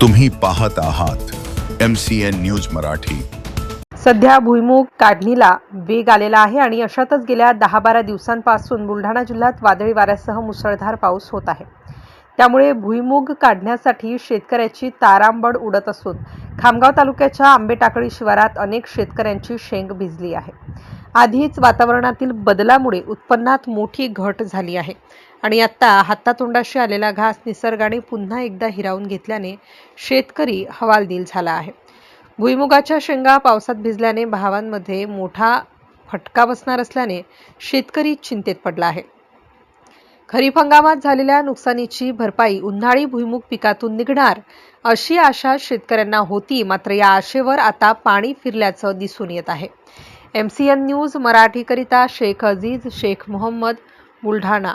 तुम्ही पाहत आहात M C N news Marathi. सध्या भुईमूग काढणीला वेग आलेला आहे आणि अशातच गेल्या दहा बारा दिवसांपासून बुलढाणा जिल्ह्यात वादळी वाऱ्यासह मुसळधार पाऊस होत आहे. त्यामुळे भुईमूग काढण्यासाठी शेतकऱ्याची तारांबड उडत असून खामगाव तालुक्याच्या आंबेटाकळी शिवारात अनेक शेतकऱ्यांची शेंग भिजली आहे. आधीच वातावरणातील बदलामुळे उत्पन्नात मोठी घट झाली आहे. आणि आत्ता हातातोंडाशी आलेला घास निसर्गाने पुन्हा एकदा हिरावून घेतल्याने शेतकरी हवालदिल झाला आहे. भुईमुगाच्या शेंगा पावसात भिजल्याने भावांमध्ये मोठा फटका बसणार असल्याने शेतकरी चिंतेत पडला आहे. खरीप हंगामात झालेल्या नुकसानीची भरपाई उन्हाळी भुईमुग पिकातून निघणार अशी आशा शेतकऱ्यांना होती मात्र या आशेवर आता पाणी फिरल्याचं दिसून येत आहे. एम सी एन न्यूज मराठीकरिता शेख अजीज शेख मोहम्मद बुलढाणा.